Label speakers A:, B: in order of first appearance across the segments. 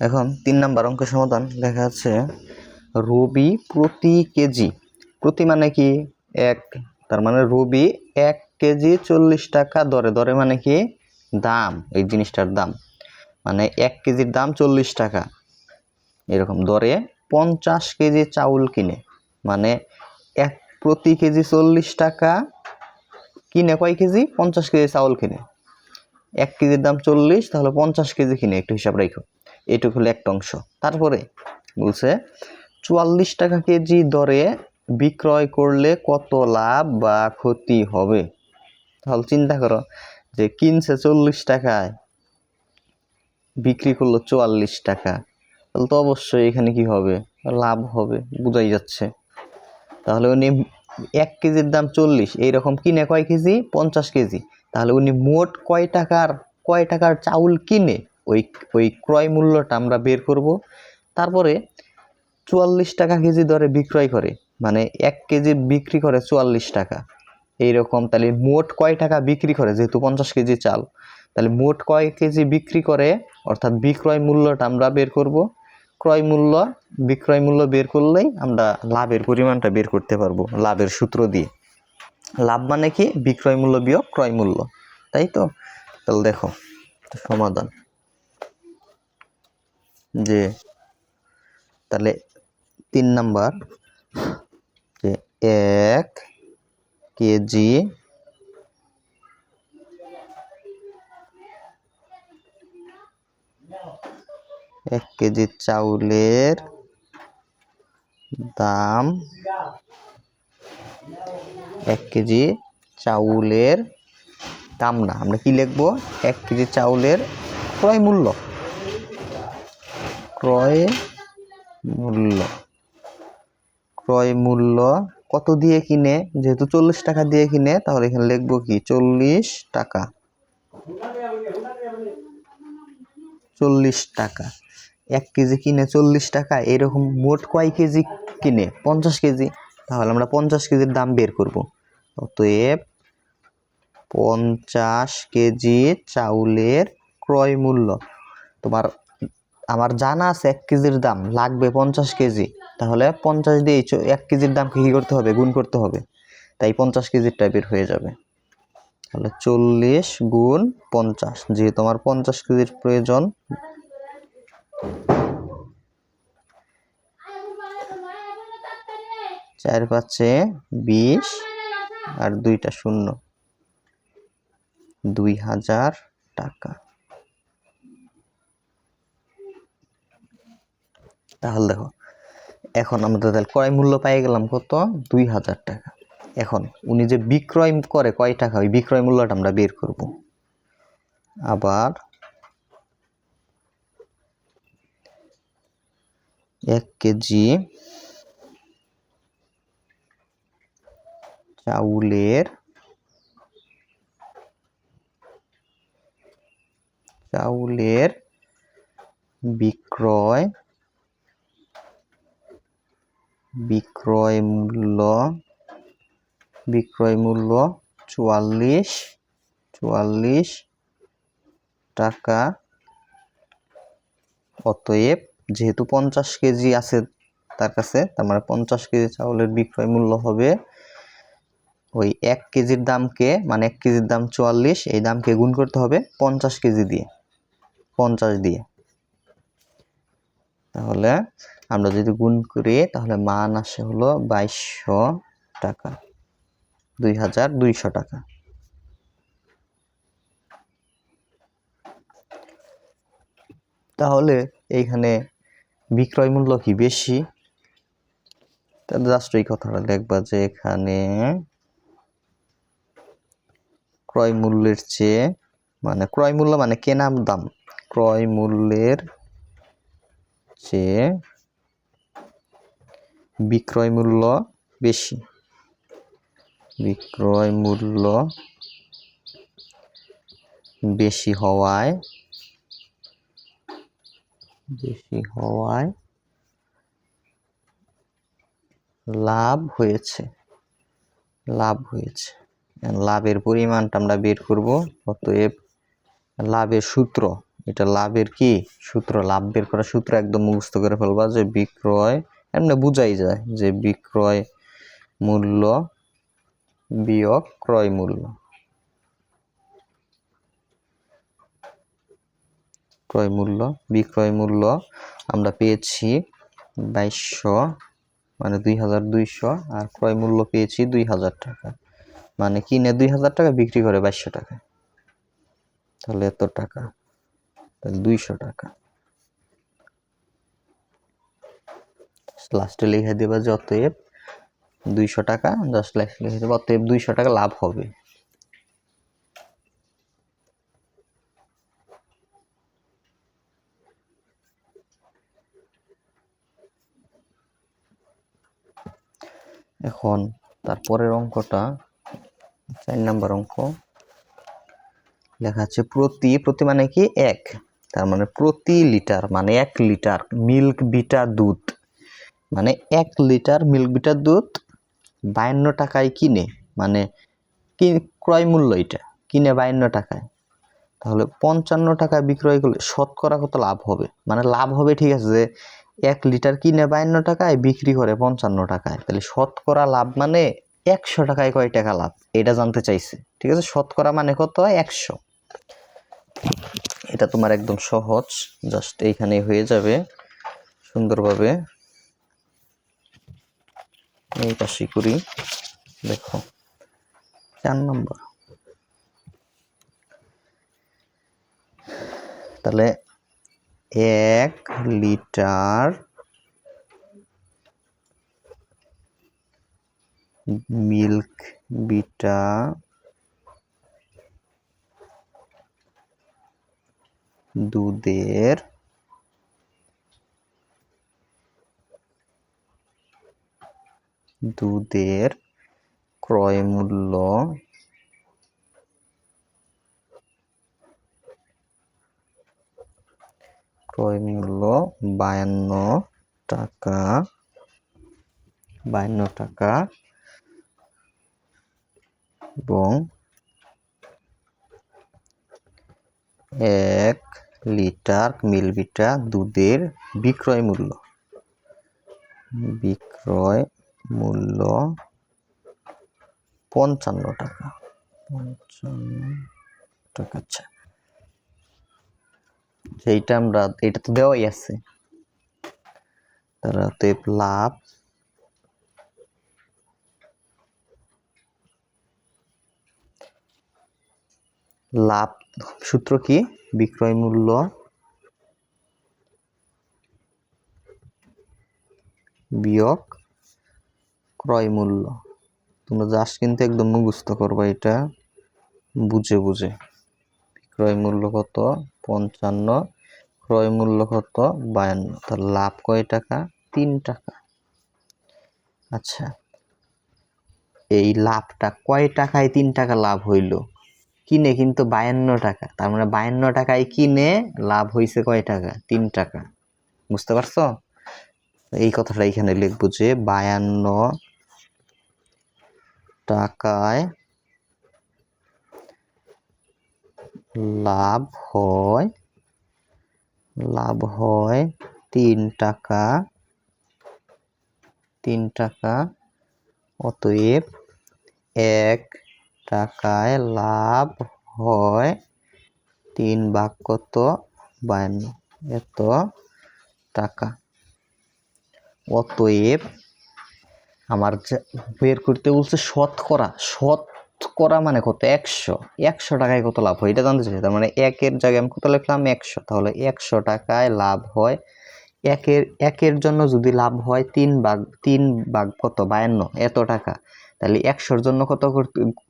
A: এখন তিন নাম্বার অঙ্ক সমাধান লেখা আছে, রবি প্রতি কেজি। প্রতি মানে কি? এক। তার মানে রবি এক কেজি চল্লিশ টাকা দরে। দরে মানে কি? দাম, এই জিনিসটার দাম। মানে এক কেজির দাম চল্লিশ টাকা। এরকম। দরে পঞ্চাশ কেজি চাউল কিনে। মানে এক প্রতি কেজি চল্লিশ টাকা কিনে। কয় কেজি? পঞ্চাশ কেজি চাউল কিনে। এক কেজির দাম চল্লিশ, তাহলে পঞ্চাশ কেজি কিনে। একটু হিসাব রাখো এটুকু হলো একটা অংশ। তারপরে বলছে, চুয়াল্লিশ টাকা কেজি দরে বিক্রয় করলে কত লাভ বা ক্ষতি হবে? তাহলে চিন্তা করো যে কিনছে চল্লিশ টাকায়, বিক্রি করল চুয়াল্লিশ টাকা, তাহলে তো অবশ্যই এখানে কি হবে? লাভ হবে, বোঝাই যাচ্ছে। তাহলে উনি এক কেজির দাম চল্লিশ, এইরকম কিনে কয় কেজি? পঞ্চাশ কেজি। তাহলে উনি মোট কয় টাকার কয় টাকার চাউল কিনে? ওই ওই ক্রয় মূল্যটা আমরা বের করব। তারপরে চুয়াল্লিশ টাকা কেজি দরে বিক্রয় করে মানে এক কেজি বিক্রি করে চুয়াল্লিশ টাকা। এইরকম তাহলে মোট কয় টাকা বিক্রি করে? যেহেতু পঞ্চাশ কেজি চাল, তাহলে মোট কয় কেজি বিক্রি করে? অর্থাৎ বিক্রয় মূল্যটা আমরা বের করব। ক্রয় মূল্য, বিক্রয় মূল্য বের করলেই আমরা লাভের পরিমাণটা বের করতে পারব, লাভের সূত্র দিয়ে। লাভ মানে কি? বিক্রয় মূল্য বিয়োগ ক্রয় মূল্য। তাই তো? তাহলে দেখো, সমাধান। যে তাহলে তিন নাম্বার, যে এক কেজি এক কেজি চাউলের দাম এক কেজি চাউলের দাম না, আমরা কি লিখব? এক কেজি চাউলের ক্রয় মূল্য। ক্রয় মূল্য। ক্রয় মূল্য কত দিয়ে কিনে? যেহেতু চল্লিশ টাকা দিয়ে কিনে, তাহলে এখানে লিখব কি? চল্লিশ টাকা। চল্লিশ টাকা। এক কেজি কিনে চল্লিশ টাকা, এরকম মোট কয় কেজি কিনে? পঞ্চাশ কেজি। তাহলে আমরা পঞ্চাশ কেজির দাম বের করব। অতএব পঞ্চাশ কেজি চাউলের ক্রয় মূল্য। তোমার আমার জানা আছে এক কেজির দাম, লাগবে পঞ্চাশ কেজি। তাহলে পঞ্চাশ দিয়ে এক কেজির দাম কী করতে হবে? গুণ করতে হবে। তাই পঞ্চাশ কেজিরটা টাইপের হয়ে যাবে। তাহলে চল্লিশ গুণ পঞ্চাশ, যেহেতু আমার পঞ্চাশ কেজির প্রয়োজন। চার পাঁচে বিশ আর দুইটা শূন্য। দুই হাজার টাকা। তাহলে দেখো, এখন আমরা তাহলে ক্রয় মূল্য পেয়ে গেলাম কত? দুই হাজার টাকা। এখন উনি যে বিক্রয় করে কয় টাকা, ওই বিক্রয় মূল্যটা আমরা বের করব। আবার এক কেজি চাউলের চাউলের বিক্রয় বিক্রয় মূল্য বিক্রয় মূল্য চুয়াল্লিশ চুয়াল্লিশ টাকা। অতএব যেহেতু পঞ্চাশ কেজি আছে তার কাছে, তার মানে পঞ্চাশ কেজি চাউলের বিক্রয় মূল্য হবে ওই এক কেজির দামকে মানে এক কেজির দাম চুয়াল্লিশ, এই দামকে গুণ করতে হবে পঞ্চাশ কেজি দিয়ে, পঞ্চাশ দিয়ে। তাহলে আমরা যদি গুণ করি, তাহলে মান আসে হলো বাইশশো টাকা। দুই হাজার দুইশো টাকা। তাহলে এইখানে বিক্রয় মূল্য কি বেশি? তাহলে জাস্ট এই কথাটা দেখবা যে এখানে ক্রয় মূল্যের চেয়ে মানে ক্রয় মূল্য মানে কেনার দাম। ক্রয় মূল্যের চেয়ে বিক্রয় মূল্য বেশি। বিক্রয় মূল্য বেশি হওয়ায় বেশি হওয়ায় লাভ হয়েছে। লাভ হয়েছে। লাভের পরিমাণটা আমরা বের করব। অতএব লাভের সূত্র, এটা লাভের কি? সূত্র, লাভ বের করার সূত্র একদম মুখস্থ করে ফেলবা যে বিক্রয় এমনি বুঝাই যায় যে বিক্রয় মূল্য বিয়োগ ক্রয় মূল্য। ক্রয় মূল্য, বিক্রয় মূল্য আমরা পেয়েছি বাইশশো মানে দুই হাজার দুইশো আর ক্রয় মূল্য পেয়েছি দুই হাজার টাকা। মানে কিনে দুই হাজার টাকা, বিক্রি করে বাইশশো টাকা। তাহলে এত টাকা? তাহলে দুইশো টাকা। লাস্টে লিখে দেবা যে অতএব দুইশো টাকা জাস্ট লিখে দেবা, অতএব দুইশো টাকা লাভ হবে। এখন তারপরের অঙ্কটা, চার নাম্বার অঙ্ক। লেখা আছে প্রতি প্রতি মানে কি? এক। তার মানে প্রতি লিটার মানে এক লিটার মিল্ক বিটা দুধ। মানে এক লিটার মিল্ক বিটার দুধ বায়ান্ন টাকায় কিনে মানে ক্রয় মূল্য এটা? কিনে বায়ান্ন টাকায়। তাহলে পঞ্চান্ন টাকা বিক্রয় করলে শতকরা কত লাভ হবে? মানে লাভ হবে ঠিক আছে যে এক লিটার কিনে বায়ান্ন টাকায়, বিক্রি করে পঞ্চান্ন টাকায়। তাহলে শতকরা লাভ মানে একশো টাকায় কয় টাকা লাভ? এটা জানতে চাইছে। ঠিক আছে? শতকরা মানে কত? একশো। এটা তোমার একদম সহজ। জাস্ট এইখানে হয়ে যাবে সুন্দরভাবে। এই পাশে করি দেখো চার নম্বর। তাহলে এক লিটার মিল্ক বিটা দুধের দুধের ক্রয় মূল্য ক্রয় মূল্য বায়ান্ন টাকা বায়ান্ন টাকা এবং এক লিটার মিলবিটা দুধের বিক্রয় মূল্য। বিক্রয় মূল্য পঞ্চান্ন টাকা। পঞ্চান্ন টাকা আচ্ছা। সেইটা আমরা এটা তো দেওয়াই আছে। তারা অতএব লাভ। লাভ সূত্র কি? বিক্রয় মূল্য। বিয়োগ ক্রয় মূল্য। তোমরা জাস্ট কিন্তু একদম মুখস্থ করবা এটা। বুঝে বুঝে। বিক্রয় মূল্য কত? পঞ্চান্ন। ক্রয় মূল্য কত? বায়ান্ন। তার লাভ কয় টাকা? তিন টাকা। আচ্ছা। এই লাভটা কয় টাকায় তিন টাকা লাভ হইল? কিনে কিন্তু বায়ান্ন টাকা। তার মানে বায়ান্ন টাকায় কিনে লাভ হয়েছে কয় টাকা? তিন টাকা। বুঝতে পারছ? এই কথাটা এখানে লিখব যে বায়ান্ন টাকায় লাভ হয় লাভ হয় তিন টাকা তিন টাকা। অতএব এক টাকায় লাভ হয় তিন ভাগ কত? বায়ান্ন। এত টাকা। অতএব আমার যে বের করতে বলছে শতকরা শতকরা মানে কত? একশো। একশো টাকায় কত লাভ হয়? এটা জানতে চাই তার মানে একের জায়গায় আমি কত লিখলাম? একশো। তাহলে একশো টাকায় লাভ হয়। একের একের জন্য যদি লাভ হয় তিন ভাগ তিন ভাগ কত? বায়ান্ন। এত টাকা। তাহলে একশোর জন্য কত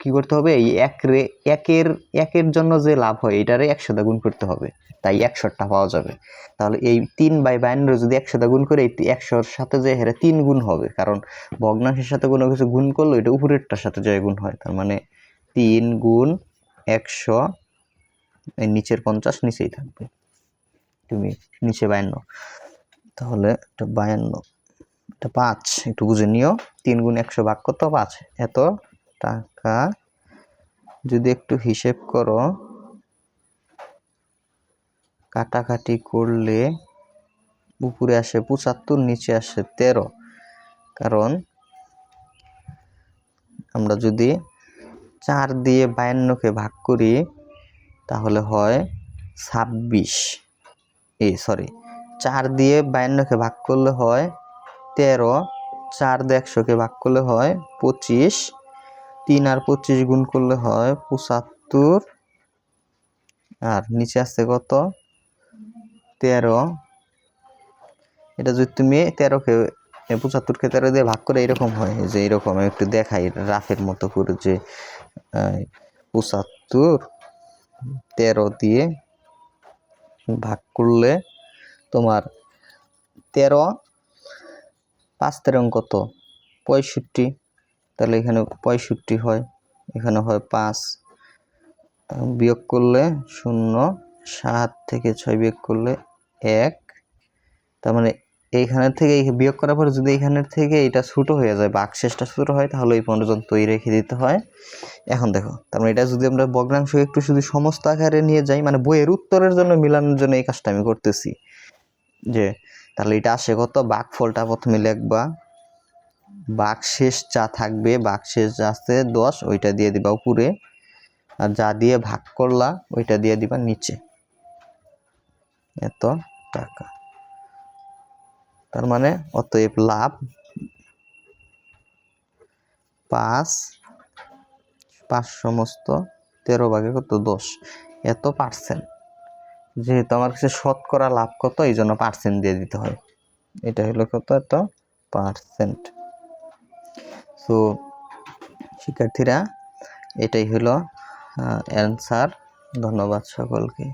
A: কী করতে হবে? এই এক রে, একের একের জন্য যে লাভ হয় এটারে একশোটা গুণ করতে হবে। তাই একশোটা পাওয়া যাবে। তাহলে এই তিন বাই বায়ান্ন যদি একশোটা গুণ করে, এই একশোর সাথে যে হেরে তিন গুণ হবে, কারণ ভগ্নাংশের সাথে কোনো কিছু গুণ করলে এটা উপরেরটার সাথে জয় গুণ হয়, তার মানে তিন গুণ একশো, এই নিচের পঞ্চাশ নিচেই থাকবে। তুমি নিচে বায়ান্ন, তাহলে এটা বায়ান্ন। পাঁচ, একটু বুঝে নিও। তিন গুণ একশো ভাগ কত? পাঁচ। এত টাকা। যদি একটু হিসেব করো, কাটাকাটি করলে উপরে আসে পঁচাত্তর, নিচে আসে তেরো। কারণ আমরা যদি চার দিয়ে বায়ান্নকে ভাগ করি, তাহলে হয় ছাব্বিশ। এই সরি চার দিয়ে বায়ান্নকে ভাগ করলে হয় তেরো, চার দিয়ে একশোকে ভাগ করলে হয় পঁচিশ। তিন আর পঁচিশ গুণ করলে হয় পঁচাত্তর। আর নিচে আসছে কত? তেরো। এটা যদি তুমি তেরোকে পঁচাত্তরকে তেরো দিয়ে ভাগ করে এরকম হয় যে এরকম, একটু দেখাই রাফের মতো করে যে পঁচাত্তর তেরো দিয়ে ভাগ করলে তোমার তেরো পাঁচ তেরো কত? পঁয়ষট্টি। তাহলে এখানে পঁয়ষট্টি হয়। এখানে হয় পাঁচ। বিয়োগ করলে শূন্য, সাত থেকে ছয় বিয়োগ করলে এক। তার মানে এইখানের থেকে বিয়োগ করার পরে যদি এইখানের থেকে এটা ছোটো হয়ে যায় বা শেষটা ছোটো হয়, তাহলে ওই এই পর্যন্তই রেখে দিতে হয়। এখন দেখো, তার মানে এটা যদি আমরা ভগ্নাংশ একটু শুধু সমস্ত আকারে নিয়ে যাই মানে বইয়ের উত্তরের জন্য মিলানোর জন্য এই কাজটা আমি করতেছি। যে তাহলে এটা আসে কত? বাঘফলটা প্রথমে লিখবা। বাঘ শেষ যা থাকবে বাঘ শেষ যা আছে দশ, ওইটা দিয়ে দিবা উপরে। আর যা দিয়ে ভাগ করলা, ওইটা দিয়ে দিবা নিচে। এত টাকা। তার মানে অতএব লাভ পাঁচ পাঁচ সমস্ত তেরো ভাগে কত? দশ। এত পার্সেন্ট। যেহেতু আমার কাছে শতকরা লাভ কত, এই জন্য পার্সেন্ট দিয়ে দিতে হয়। এটা হলো কত এত? পার্সেন্ট সো শিক্ষার্থীরা, এটাই হলো অ্যান্সার ধন্যবাদ সকলকে।